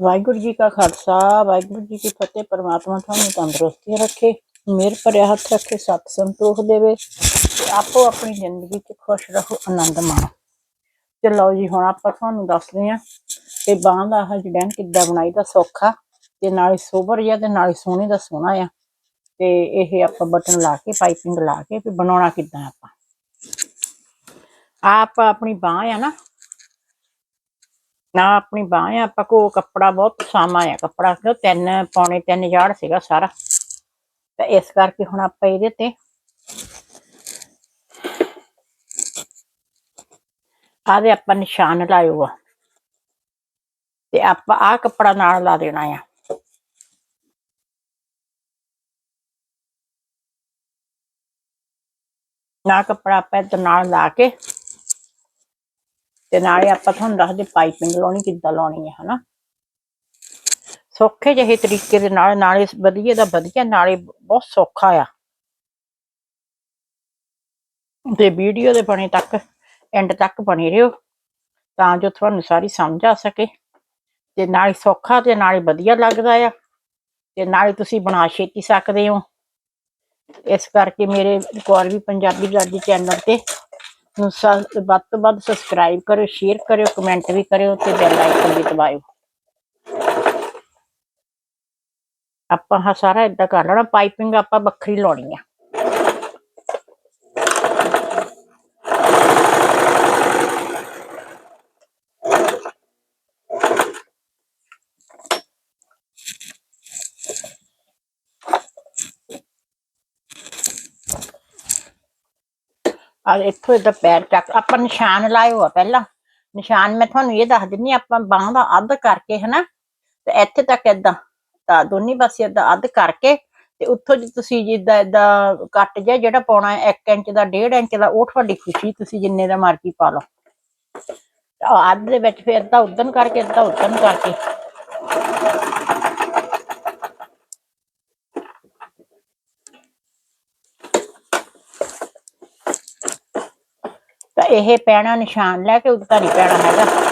ਵਾਹਿਗੁਰੂ ਜੀ ਕਾ ਖਾਲਸਾ, ਵਾਹਿਗੁਰੂ ਜੀ ਕੀ ਫਤਿਹ। ਪਰਮਾਤਮਾ ਤੁਹਾਨੂੰ ਤੰਦਰੁਸਤੀ ਰੱਖੇ, ਮਿਹਰ ਭਰਿਆ ਹੱਥ ਰੱਖੇ, ਸਤ ਸੰਤੋਖ ਦੇਵੇ ਤੇ ਆਪੋ ਆਪਣੀ ਜ਼ਿੰਦਗੀ 'ਚ ਖੁਸ਼ ਰਹੋ, ਆਨੰਦ ਮਾਣੋ। ਤੇ ਜੀ, ਹੁਣ ਆਪਾਂ ਤੁਹਾਨੂੰ ਦੱਸਦੇ ਹਾਂ ਕਿ ਬਾਂਹ ਦਾ ਆਹ ਡਿਜ਼ਾਈਨ ਕਿੱਦਾਂ ਬਣਾਈਦਾ ਸੌਖਾ, ਤੇ ਨਾਲੇ ਸੋਬਰ ਜਿਹਾ ਤੇ ਨਾਲੇ ਸੋਹਣੇ ਦਾ ਸੋਹਣਾ ਆ। ਤੇ ਇਹ ਆਪਾਂ ਬਟਨ ਲਾ ਕੇ, ਪਾਈਪਿੰਗ ਲਾ ਕੇ ਤੇ ਬਣਾਉਣਾ ਕਿੱਦਾਂ ਆਪਾਂ। ਆਪ ਆਪਣੀ ਬਾਂਹ ਆ ਨਾ ਨਾ ਆਪਣੀ ਬਾਂਹ ਆ, ਆਪਾਂ ਕੋ ਕੱਪੜਾ ਬਹੁਤ ਸਾਮਾ ਆ, ਕੱਪੜਾ ਕਿਉਂ ਤਿੰਨ ਪੌਣੇ ਤਿੰਨ ਯਾਰਡ ਸੀਗਾ ਸਾਰਾ। ਤੇ ਇਸ ਕਰਕੇ ਹੁਣ ਆਪਾਂ ਇਹਦੇ ਤੇ ਆਦੇ ਆਪਾਂ ਨਿਸ਼ਾਨ ਲਾਇਓ ਆ। ਤੇ ਆਪਾਂ ਆ ਕੱਪੜਾ ਨਾਲ ਲਾ ਦੇਣਾ ਆ। ਨਾ ਕੱਪੜਾ ਆਪਾਂ ਇਹਦੇ ਨਾਲ ਲਾ ਕੇ ਤੇ ਨਾਲੇ ਆਪਾਂ ਤੁਹਾਨੂੰ ਦੱਸਦੇ ਪਾਈਪਿੰਗ ਲਾਉਣੀ, ਕਿੱਦਾਂ ਲਾਉਣੀ ਹੈ ਹਨਾ? ਸੌਖੇ ਜਿਹੇ ਤਰੀਕੇ ਦੇ ਨਾਲ, ਨਾਲੇ ਵਧੀਆ ਦਾ ਵਧੀਆ, ਨਾਲੇ ਬਹੁਤ ਸੌਖਾ ਆ। ਤੇ ਵੀਡੀਓ ਦੇ ਬਣੇ ਤੱਕ, ਐਂਡ ਤੱਕ ਬਣੇ ਰਹੋ, ਤਾਂ ਜੋ ਤੁਹਾਨੂੰ ਸਾਰੀ ਸਮਝ ਆ ਸਕੇ। ਤੇ ਨਾਲੇ ਸੌਖਾ ਤੇ ਨਾਲੇ ਵਧੀਆ ਲੱਗਦਾ ਆ। ਤੇ ਨਾਲੇ ਤੁਸੀਂ ਬਣਾ ਛੇਤੀ ਸਕਦੇ ਹੋ। ਇਸ ਕਰਕੇ ਮੇਰੇ ਕੋਰ ਵੀ ਪੰਜਾਬੀ ਦਾਦੀ ਚੈਨਲ ਤੇ ਸ- ਵੱਧ ਤੋਂ ਵੱਧ ਸਬਸਕ੍ਰਾਈਬ ਕਰਿਓ ਸ਼ੇਅਰ ਕਰਿਓ ਕਮੈਂਟ ਵੀ ਕਰਿਓ ਤੇ ਬੈਲ ਆਈਕਨ ਵੀ ਦਬਾਇਓ। ਆਪਾਂ ਹਾਂ ਸਾਰਾ ਇਦਾਂ ਕਰ ਲੈਣਾ ਪਾਈਪਿੰਗ ਆਪਾਂ ਵੱਖਰੀ ਲਾਉਣੀ ਆ। ਆ ਇੱਥੋਂ ਇਹਦਾ ਪੈਰ ਚੱਕ, ਆਪਾਂ ਨਿਸ਼ਾਨ ਲਾਇਓ ਆ ਪਹਿਲਾਂ। ਨਿਸ਼ਾਨ ਮੈਂ ਤੁਹਾਨੂੰ ਇਹ ਦੱਸ ਦਿੰਨੀ ਆਪਾਂ ਬਾਹਾਂ ਦਾ ਅੱਧ ਕਰਕੇ ਹਨਾ, ਤੇ ਇੱਥੇ ਤੱਕ ਏਦਾਂ, ਤਾਂ ਦੋਨੀ ਪਾਸੇ ਏਦਾਂ ਅੱਧ ਕਰਕੇ, ਤੇ ਉੱਥੋਂ ਜੇ ਤੁਸੀਂ ਜਿੱਦਾਂ ਏਦਾਂ ਕੱਟ ਜਾ ਜਿਹੜਾ ਪਾਉਣਾ 1 ਇੰਚ ਦਾ 1.5 ਇੰਚ ਦਾ, ਉਹ ਤੁਹਾਡੀ ਖੁਸ਼ੀ ਤੁਸੀਂ ਜਿੰਨੇ ਦਾ ਮਰਜ਼ੀ ਪਾ ਲਓ। ਅੱਧ ਦੇ ਵਿੱਚ ਫਿਰ ਏਦਾਂ ਉਦਨ ਕਰਕੇ, ਏਦਾਂ ਉਦਨ ਕਰਕੇ। ਇਹ ਪੈਣਾ ਨਿਸ਼ਾਨ ਲੈ ਕੇ ਉੱਦਾਂ ਨਹੀਂ ਪੈਣਾ ਹੈਗਾ।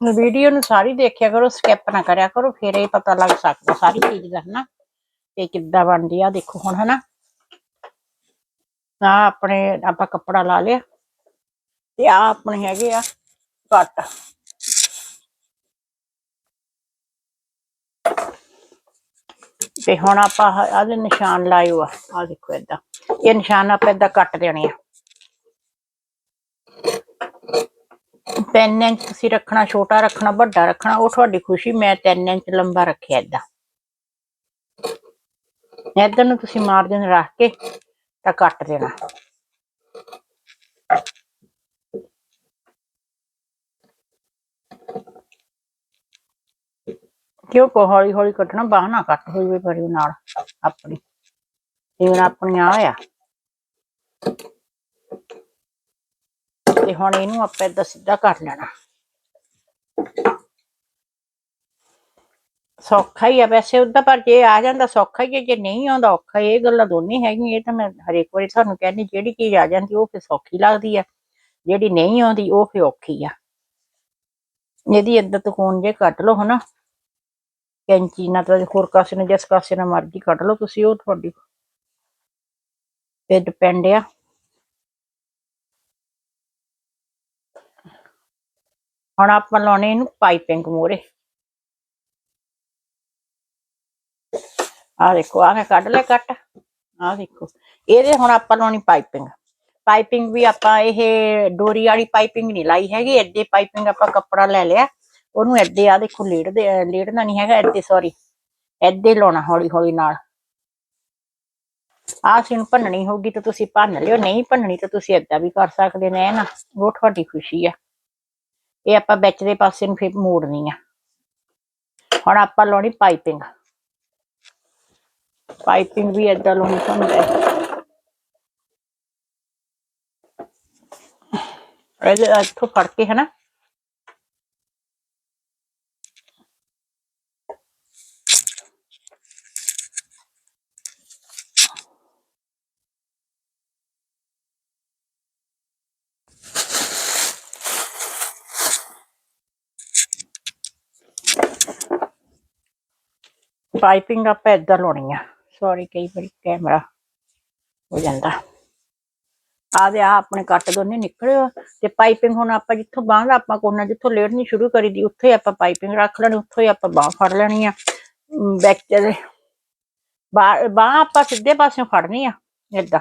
ਵੀਡੀਓ ਨੂੰ ਸਾਰੀ ਦੇਖਿਆ ਕਰੋ ਸਕਿਪ ਨਾ ਕਰਿਆ ਕਰੋ, ਫਿਰ ਇਹ ਪਤਾ ਲੱਗ ਸਕਦਾ ਸਾਰੀ ਚੀਜ਼ ਦਾ, ਹਨਾ? ਤੇ ਕਿੱਦਾਂ ਬਣਦੀ ਆ, ਦੇਖੋ ਹੁਣ, ਹਨਾ? ਆ ਆਪਣੇ, ਆਪਾਂ ਕੱਪੜਾ ਲਾ ਲਿਆ, ਤੇ ਆ ਆਪਣੇ ਹੈਗੇ ਆ ਕੱਟ। ਤੇ ਹੁਣ ਆਪਾਂ ਆਦੇ ਨਿਸ਼ਾਨ ਲਾਇਓ ਆ ਆ ਦੇਖੋ ਏਦਾਂ। ਇਹ ਨਿਸ਼ਾਨ ਆਪਾਂ ਏਦਾਂ ਕੱਟ ਦੇਣੇ ਆ। ਤਿੰਨ ਇੰਚ ਤੁਸੀਂ ਰੱਖਣਾ, ਛੋਟਾ ਰੱਖਣਾ, ਵੱਡਾ ਰੱਖਣਾ, ਉਹ ਤੁਹਾਡੀ ਖੁਸ਼ੀ, ਮੈਂ 3 ਇੰਚ ਲੰਬਾ ਰੱਖਿਆ ਏਦਾਂ। ਇੱਧਰ ਨੂੰ ਤੁਸੀਂ ਮਾਰਜਨ ਰੱਖ ਕੇ ਤਾਂ ਕੱਟ ਦੇਣਾ। ਕਿਉਂ ਕੋ ਹੌਲੀ ਹੌਲੀ ਕੱਟਣਾ ਬਾਹ ਨਾ ਕੱਟ ਹੋਈ ਵੀ ਪਰੀ ਨਾਲ ਆਪਣੀ। ਇਹ ਆਪਣੀਆਂ ਆ ਤੇ ਹੁਣ ਇਹਨੂੰ ਆਪਾਂ ਏਦਾਂ ਸਿੱਧਾ ਕਰ ਲੈਣਾ। ਸੌਖਾ ਹੀ ਆ ਵੈਸੇ ਉਹਦਾ, ਪਰ ਜੇ ਆ ਜਾਂਦਾ ਸੌਖਾ ਹੀ ਹੈ ਜੇ ਨਹੀਂ ਆਉਂਦਾ ਔਖਾ, ਇਹ ਗੱਲਾਂ ਦੋਨੇ ਹੈਗੀਆਂ, ਇਹ ਤਾਂ ਮੈਂ ਹਰੇਕ ਵਾਰੀ ਤੁਹਾਨੂੰ ਕਹਿੰਦੀ, ਜਿਹੜੀ ਚੀਜ਼ ਆ ਜਾਂਦੀ, ਉਹ ਫਿਰ ਸੌਖੀ ਲੱਗਦੀ ਆ। ਜਿਹੜੀ ਨਹੀਂ ਆਉਂਦੀ, ਉਹ ਫਿਰ ਔਖੀ ਆ। ਇਹਦੀ ਏਦਾਂ ਤਕੂਨ ਜੇ ਕੱਟ ਲਓ ਹਨਾ। ਕੈਂਚੀ ਨਾਲ ਤਾਂ ਹੋਰ ਕਾਸੇ ਨਾਲ, ਜਿਸ ਕਾਸੇ ਨਾਲ ਮਰਜ਼ੀ ਕੱਟ ਲਓ ਤੁਸੀਂ, ਉਹ ਤੁਹਾਡੀ ਤੇ ਡਿਪੈਂਡ ਆ। ਹੁਣ ਆਪਾਂ ਲਾਉਣੇ ਇਹਨੂੰ ਪਾਈਪਿੰਗ ਮੋਰੇ ਆ ਦੇਖੋ ਆ ਮੈਂ ਕੱਢ ਲੈ ਕੱਟ। ਆ ਦੇਖੋ, ਇਹਦੇ ਹੁਣ ਆਪਾਂ ਲਾਉਣੀ ਪਾਈਪਿੰਗ। ਪਾਈਪਿੰਗ ਵੀ ਆਪਾਂ ਇਹ ਡੋਰੀ ਵਾਲੀ ਪਾਈਪਿੰਗ ਨਹੀਂ ਲਾਈ ਹੈਗੀ ਐਡੇ ਪਾਈਪਿੰਗ ਆਪਾਂ ਕੱਪੜਾ ਲੈ ਲਿਆ। ਉਹਨੂੰ ਐਡੇ ਆ ਦੇਖੋ ਲੇੜਦੇ ਲੇੜਨਾ ਨਹੀਂ ਹੈਗਾ ਐਡੇ ਸੌਰੀ ਐਡੇ ਲਾਉਣਾ ਹੌਲੀ ਹੌਲੀ ਨਾਲ। ਆਹ ਸੀਨ ਭੰਨਣੀ ਹੋਊਗੀ ਤਾਂ ਤੁਸੀਂ ਭੰਨ ਲਿਓ, ਨਹੀਂ ਭੰਨਣੀ ਤਾਂ ਤੁਸੀਂ ਏਦਾਂ ਵੀ ਕਰ ਸਕਦੇ ਨੇ ਨਾ, ਉਹ ਤੁਹਾਡੀ ਖੁਸ਼ੀ ਆ। ਇਹ ਆਪਾਂ ਵਿੱਚ ਦੇ ਪਾਸੇ ਨੂੰ ਫਿਰ ਮੋੜਨੀ ਆ। ਹੁਣ ਆਪਾਂ ਲਾਉਣੀ ਪਾਈਪਿੰਗ। ਪਾਈਪਿੰਗ ਵੀ ਇਦਾਂ ਲਾਉਣੀ ਤੁਹਾਨੂੰ ਇਹਦੇ ਇੱਥੋਂ ਫੜ ਕੇ ਹਨਾ। ਪਾਈਪਿੰਗ ਆਪਾਂ ਏਦਾਂ ਲਾਉਣੀ ਆ। ਸੌਰੀ ਕਈ ਵਾਰੀ ਕੈਮਰਾ ਹੋ ਜਾਂਦਾ। ਆ ਦੇ ਆ ਆਪਣੇ ਕੱਟ ਦੋਨੇ ਨਿਕਲੇ ਤੇ ਪਾਈਪਿੰਗ ਹੁਣ ਆਪਾਂ ਜਿੱਥੋਂ ਬਾਂਹ ਦਾ ਆਪਾਂ ਕੋਨਾ ਜਿੱਥੋਂ ਲੇੜਨੀ ਸ਼ੁਰੂ ਕਰੀ ਦੀ, ਉੱਥੇ ਆਪਾਂ ਪਾਈਪਿੰਗ ਰੱਖ ਲੈਣੀ, ਉੱਥੋਂ ਹੀ ਆਪਾਂ ਬਾਂਹ ਫੜ ਲੈਣੀ ਆ। ਬੈਕ ਦੇ ਬਾਂਹ ਆਪਾਂ ਸਿੱਧੇ ਪਾਸਿਓਂ ਫੜਨੀ ਆ, ਏਦਾਂ।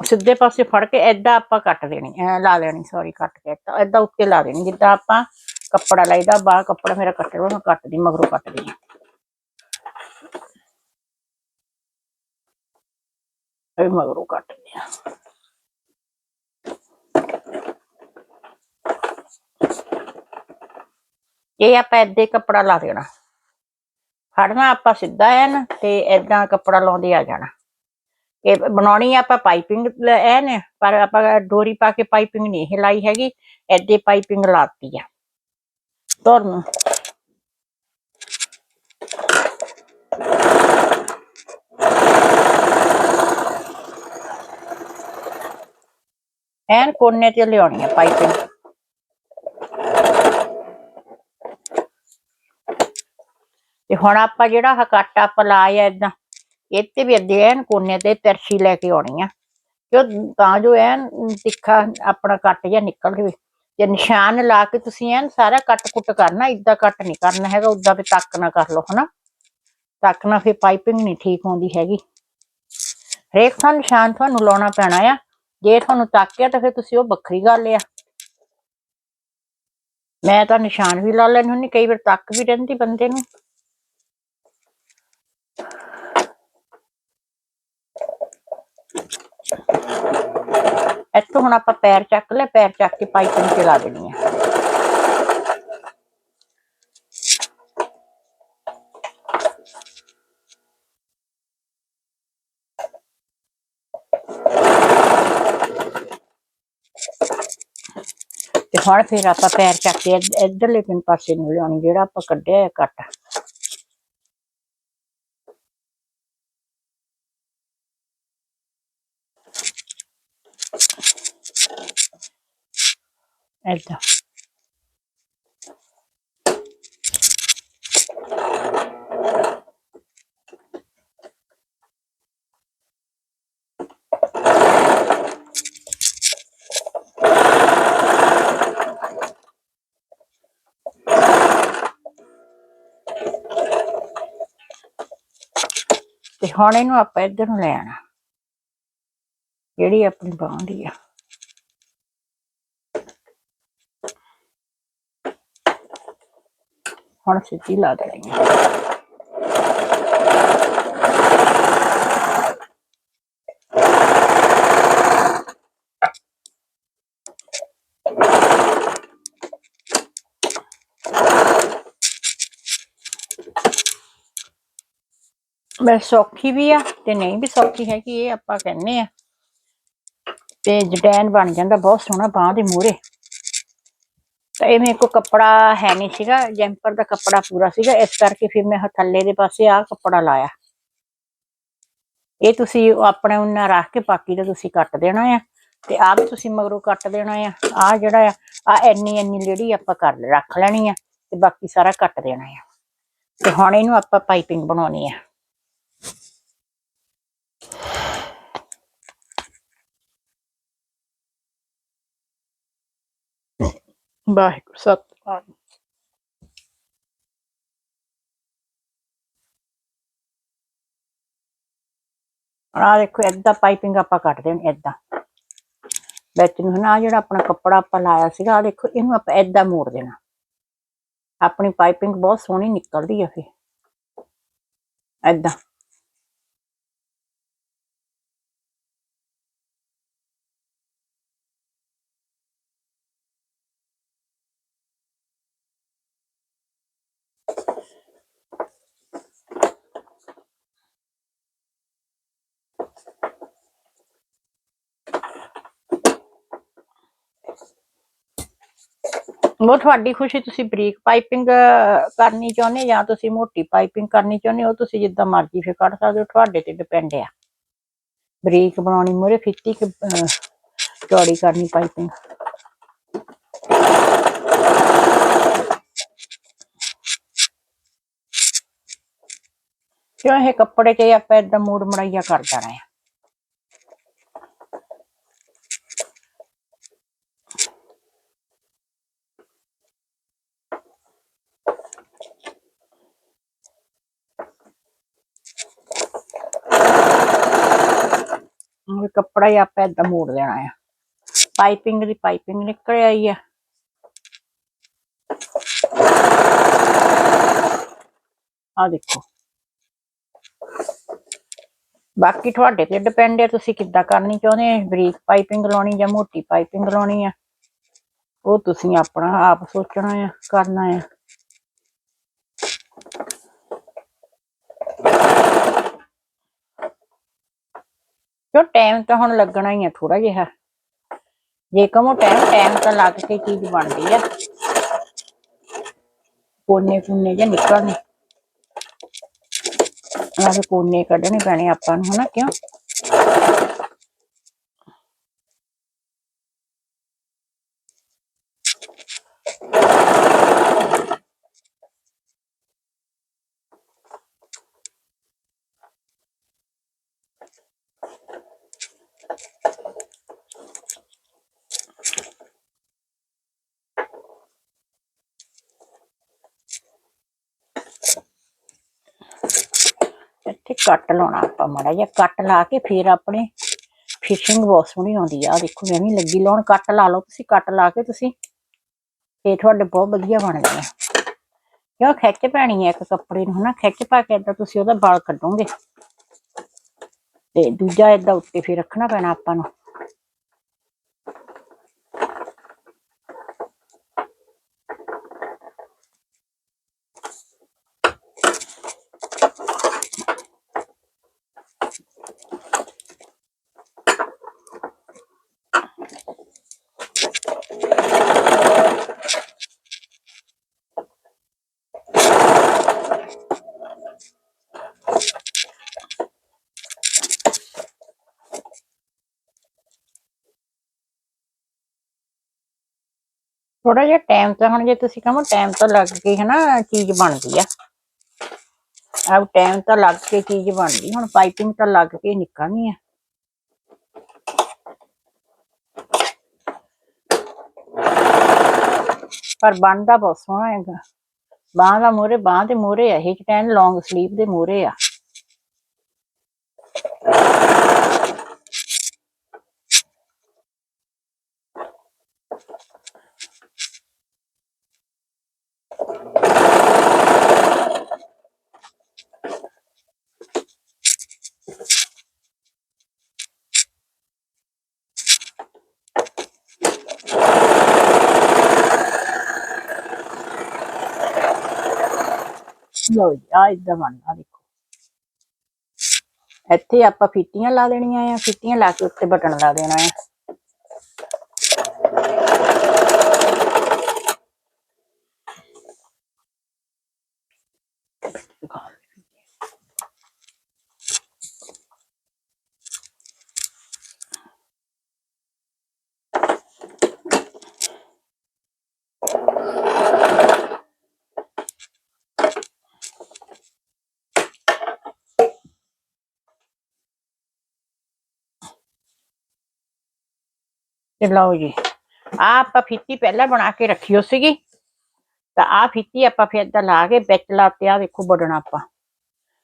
ਸਿੱਧੇ ਪਾਸੇ ਫੜ ਕੇ ਏਦਾਂ ਆਪਾਂ ਕੱਟ ਦੇਣੀ, ਐ ਲਾ ਲੈਣੀ ਸੌਰੀ ਕੱਟ ਕੇ। ਏਦਾਂ ਏਦਾਂ ਉੱਤੇ ਲਾ ਦੇਣੀ, ਜਿੱਦਾਂ ਆਪਾਂ ਕੱਪੜਾ ਲਾਈਦਾ ਬਾਹ ਕੱਪੜਾ ਮੇਰਾ ਕੱਟ ਲਓ ਮੈਂ ਕੱਟਦੀ, ਮਗਰੋਂ ਕੱਟਦੀ ਆ ਇਹ ਮਗਰੋਂ ਕੱਟਦੀ ਆ ਇਹ ਆਪਾਂ ਏਦਾਂ ਕੱਪੜਾ ਲਾ ਦੇਣਾ। ਫੜਨਾ ਆਪਾਂ ਸਿੱਧਾ ਐਨ ਤੇ ਏਦਾਂ ਕੱਪੜਾ ਲਾਉਂਦੇ ਆ ਜਾਣਾ। ਇਹ ਬਣਾਉਣੀ ਆ ਆਪਾਂ ਪਾਈਪਿੰਗ ਐਨ, ਪਰ ਆਪਾਂ ਡੋਰੀ ਪਾ ਕੇ ਪਾਈਪਿੰਗ ਨਹੀਂ ਇਹ ਲਾਈ ਹੈਗੀ, ਏਦਾਂ ਪਾਈਪਿੰਗ ਲਾਤੀ ਆ। ਤੁਰ ਐਨ ਕੋਨੇ ਤੇ ਲਿਆਉਣੀ ਆ ਪਾਈਪਿੰਗ ਤੇ ਹੁਣ ਆਪਾਂ ਜਿਹੜਾ ਆਹ ਕੱਟ ਆਪਾਂ ਲਾਇਆ ਏਦਾਂ ਇੱਥੇ ਵੀ ਅੱਧੇ ਐਨ ਕੋਨੇ ਤੇ ਤਰਸ਼ੀ ਲੈ ਕੇ ਆਉਣੀ ਆ ਕਿ ਤਾਂ ਜੋ ਐਨ ਤਿੱਖਾ ਆਪਣਾ ਕੱਟ ਜਾਂ ਨਿਕਲ ਜਾਵੇ ਜੇ ਨਿਸ਼ਾਨ ਲਾ ਕੇ ਤੁਸੀਂ ਐਨ ਸਾਰਾ ਕੱਟ ਕੁੱਟ ਕਰਨਾ ਇਦਾਂ ਕੱਟ ਨਹੀਂ ਕਰਨਾ ਹੈਗਾ ਉਦਾਂ ਵੀ ਤੱਕ ਨਾ ਕਰ ਲਓ, ਹਨਾ? ਤੱਕ ਨਾ ਫਿਰ ਪਾਈਪਿੰਗ ਨਹੀਂ ਠੀਕ ਆਉਂਦੀ ਹੈਗੀ। ਹਰੇਕ ਥਾਂ ਨਿਸ਼ਾਨ ਤੁਹਾਨੂੰ ਲਾਉਣਾ ਪੈਣਾ ਆ। ਜੇ ਤੁਹਾਨੂੰ ਤੱਕਿਆ ਤਾਂ ਫਿਰ ਤੁਸੀਂ ਉਹ ਵੱਖਰੀ ਗੱਲ ਆ। ਮੈਂ ਤਾਂ ਨਿਸ਼ਾਨ ਵੀ ਲਾ ਲੈਣੀ ਹੁੰਦੀ, ਕਈ ਵਾਰ ਤੱਕ ਵੀ ਰਹਿੰਦੀ ਬੰਦੇ ਨੂੰ। ਇੱਥੋਂ ਹੁਣ ਆਪਾਂ ਪੈਰ ਚੱਕ ਲੈ, ਪੈਰ ਚੱਕ ਕੇ ਪਾਈਪਿੰਗ ਤੇ ਲਾ ਦੇਣੀ ਆ। ਤੇ ਹੁਣ ਫਿਰ ਆਪਾਂ ਪੈਰ ਚੱਕ ਕੇ ਇੱਧ- ਇੱਧਰਲੇ ਪਿੰਨ ਪਾਸੇ ਨੂੰ ਲਿਆਉਣੀ, ਜਿਹੜਾ ਆਪਾਂ ਕੱਢਿਆ ਹੈ ਕੱਟ ਏਦਾਂ ਤੇ ਹੁਣ ਇਹਨੂੰ ਆਪਾਂ ਇੱਧਰ ਨੂੰ ਲੈ ਆਣਾ ਜਿਹੜੀ ਆਪਣੀ ਬਾਂਹ ਦੀ ਆ। ਹੁਣ ਸਿੱਧੀ ਲਾ ਦੇਣੀ ਆ ਮੈਂ ਸੌਖੀ ਵੀ ਆ, ਤੇ ਨਹੀਂ ਵੀ ਸੌਖੀ ਹੈਗੀ, ਇਹ ਆਪਾਂ ਕਹਿੰਨੇ ਆ। ਤੇ ਜਡੈਨ ਬਣ ਜਾਂਦਾ, ਬਹੁਤ ਸੋਹਣਾ ਬਾਂਹ ਦੇ ਮੂਹਰੇ। ਇਹ ਮੇਰੇ ਕੋਲ ਕੱਪੜਾ ਹੈ ਨਹੀਂ ਸੀਗਾ, ਜੈਂਪਰ ਦਾ ਕੱਪੜਾ ਪੂਰਾ ਸੀਗਾ, ਇਸ ਕਰਕੇ ਫਿਰ ਮੈਂ ਥੱਲੇ ਦੇ ਪਾਸੇ ਆਹ ਕੱਪੜਾ ਲਾਇਆ। ਇਹ ਤੁਸੀਂ ਆਪਣੇ ਉਹਨਾਂ ਰੱਖ ਕੇ ਬਾਕੀ ਦਾ ਤੁਸੀਂ ਕੱਟ ਦੇਣਾ ਆ, ਤੇ ਆਹ ਵੀ ਤੁਸੀਂ ਮਗਰੋਂ ਕੱਟ ਦੇਣਾ ਆ। ਆਹ ਜਿਹੜਾ ਆ ਆ ਇੰਨੀ ਇੰਨੀ ਲੇੜੀ ਆਪਾਂ ਕਰ ਰੱਖ ਲੈਣੀ ਆ, ਤੇ ਬਾਕੀ ਸਾਰਾ ਕੱਟ ਦੇਣਾ ਆ। ਤੇ ਹੁਣ ਇਹਨੂੰ ਆਪਾਂ ਪਾਈਪਿੰਗ ਬਣਾਉਣੀ ਆ। ਵਾਹਿਗੁਰੂ ਸਤਿਨਾਮ ਆ ਦੇਖੋ ਏਦਾਂ ਪਾਈਪਿੰਗ ਆਪਾਂ ਕੱਟ ਦੇਣੀ ਏਦਾਂ ਵਿੱਚ ਨੂੰ ਨਾ ਜਿਹੜਾ ਆਪਣਾ ਕੱਪੜਾ ਆਪਾਂ ਲਾਇਆ ਸੀਗਾ ਆ ਦੇਖੋ ਇਹਨੂੰ ਆਪਾਂ ਏਦਾਂ ਮੋੜ ਦੇਣਾ ਆਪਣੀ ਪਾਈਪਿੰਗ ਬਹੁਤ ਸੋਹਣੀ ਨਿਕਲਦੀ ਆ ਫਿਰ ਏਦਾਂ ਉਹ ਤੁਹਾਡੀ ਖੁਸ਼ੀ ਤੁਸੀਂ ਬਰੀਕ ਪਾਈਪਿੰਗ ਕਰਨੀ ਚਾਹੁੰਦੇ ਜਾਂ ਤੁਸੀਂ ਮੋਟੀ ਪਾਈਪਿੰਗ ਕਰਨੀ ਚਾਹੁੰਦੇ ਹੋ, ਉਹ ਤੁਸੀਂ ਜਿੱਦਾਂ ਮਰਜ਼ੀ ਫਿਰ ਕੱਢ ਸਕਦੇ ਹੋ, ਤੁਹਾਡੇ ਤੇ ਡਿਪੈਂਡ ਆ। ਬਰੀਕ ਬਣਾਉਣੀ ਮੂਰੇ ਫਿੱਤੀ ਕਿ ਚੌੜੀ ਕਰਨੀ ਪਾਈਪਿੰਗ। ਕਿਉਂ ਇਹ ਕੱਪੜੇ ਤੇ ਆਪਾਂ ਏਦਾਂ ਮੂੜ ਮੜਾਈਆ ਕਰ ਜਾਣਾ ਹੈ ਉਹ ਕੱਪੜਾ ਹੀ ਆਪਾਂ ਏਦਾਂ ਮੋੜ ਦੇਣਾ ਆ। ਪਾਈਪਿੰਗ ਦੀ ਪਾਈਪਿੰਗ ਨਿਕਲ ਆਈ ਆ। ਆ ਦੇਖੋ। ਬਾਕੀ ਤੁਹਾਡੇ ਤੇ ਡਿਪੈਂਡ ਹੈ ਤੁਸੀਂ ਕਿੱਦਾਂ ਕਰਨੀ ਚਾਹੁੰਦੇ ਆ? ਬਰੀਕ ਪਾਈਪਿੰਗ ਲਾਉਣੀ ਜਾਂ ਮੋਟੀ ਪਾਈਪਿੰਗ ਲਾਉਣੀ ਆ? ਉਹ ਤੁਸੀਂ ਆਪਣਾ ਆਪ ਸੋਚਣਾ ਆ, ਕਰਨਾ ਆ। ਕਿਉਂ ਟਾਈਮ ਤਾਂ ਹੁਣ ਲੱਗਣਾ ਹੀ ਆ ਥੋੜਾ ਜਿਹਾ। ਜੇ ਕਮੋ ਟਾਈਮ ਟਾਈਮ ਤਾਂ ਲੱਗ ਕੇ ਚੀਜ਼ ਬਣਦੀ ਆ। ਕੋਨੇ ਕੁੰਨੇ ਜਾਂ ਨਿਕਲਣੇ। ਆਹ ਕੋਨੇ ਕੱਢਣੇ ਪੈਣੇ ਆਪਾਂ ਨੂੰ, ਹਨਾ ਕਿਉਂ? ਇੱਥੇ ਕੱਟ ਲਾਉਣਾ ਆਪਾਂ ਮਾੜਾ ਜਿਹਾ, ਕੱਟ ਲਾ ਕੇ ਫਿਰ ਆਪਣੇ ਫਿਸ਼ਿੰਗ ਬਹੁਤ ਸੋਹਣੀ ਆਉਂਦੀ ਆ। ਦੇਖੋ, ਮੈਂ ਵੀ ਲੱਗੀ ਲਾਉਣ, ਕੱਟ ਲਾ ਲਓ ਤੁਸੀਂ, ਕੱਟ ਲਾ ਕੇ ਤੁਸੀਂ। ਇਹ ਤੁਹਾਡੇ ਬਹੁਤ ਵਧੀਆ ਬਣਦੇ ਆ। ਕਿਉਂ ਖਿੱਚ ਪੈਣੀ ਹੈ ਇੱਕ ਕੱਪੜੇ ਨੂੰ ਹਨਾ? ਖਿੱਚ ਪਾ ਕੇ ਏਦਾਂ ਤੁਸੀਂ ਉਹਦਾ ਵਾਲ ਕੱਢੋਗੇ। ਤੇ ਦੂਜਾ ਏਦਾਂ ਉੱਤੇ ਫਿਰ ਰੱਖਣਾ ਪੈਣਾ ਆਪਾਂ ਨੂੰ। ਥੋੜਾ ਜਿਹਾ ਟਾਈਮ ਤਾਂ ਹੁਣ ਜੇ ਤੁਸੀਂ ਕਹੋ ਟਾਈਮ ਤਾਂ ਲੱਗ ਕੇ ਹਨਾ ਚੀਜ਼ ਬਣਦੀ ਆ। ਆਹ ਟਾਈਮ ਤਾਂ ਲੱਗ ਕੇ ਚੀਜ਼ ਬਣਦੀ, ਹੁਣ ਪਾਈਪਿੰਗ ਤਾਂ ਲੱਗ ਕੇ ਨਿਕਲਣੀ ਆ। ਪਰ ਬਣਦਾ ਬਹੁਤ ਸੋਹਣਾ ਹੈਗਾ। ਬਾਂਹ ਦਾ ਮੂਹਰੇ, ਬਾਂਹ ਦੇ ਮੂਹਰੇ ਆ, ਇਹ ਚਟੈਨ ਲੌਂਗ ਸਲੀਵ ਦੇ ਮੂਹਰੇ ਆ। ਲਓ ਜੀ ਆ ਇਦਾਂ ਬਣਦਾ ਦੇਖੋ। ਇੱਥੇ ਆਪਾਂ ਫੀਤੀਆਂ ਲਾ ਦੇਣੀਆਂ ਆ ਫੀਤੀਆਂ ਲਾ ਕੇ ਉੱਤੇ ਬਟਨ ਲਾ ਦੇਣਾ ਆ। ਤੇ ਲਓ ਜੀ। ਆ ਆਪਾਂ ਫੀਤੀ ਪਹਿਲਾਂ ਬਣਾ ਕੇ ਰੱਖੀ ਹੋ ਸੀਗੀ। ਤਾਂ ਆ ਫੀਤੀ ਆਪਾਂ ਫਿਰ ਏਦਾਂ ਲਾ ਕੇ ਵਿੱਚ ਲਾਤੇ ਆ ਦੇਖੋ ਬੜਨਾ ਆਪਾਂ।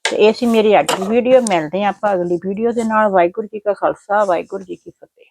ਤੇ ਇਹ ਸੀ ਮੇਰੀ ਅੱਜ ਦੀ ਵੀਡੀਓ ਮਿਲਦੇ ਹਾਂ ਆਪਾਂ ਅਗਲੀ ਵੀਡੀਓ ਦੇ ਨਾਲ। ਵਾਹਿਗੁਰੂ ਜੀ ਕਾ ਖਾਲਸਾ, ਵਾਹਿਗੁਰੂ ਜੀ ਕੀ ਫਤਿਹ।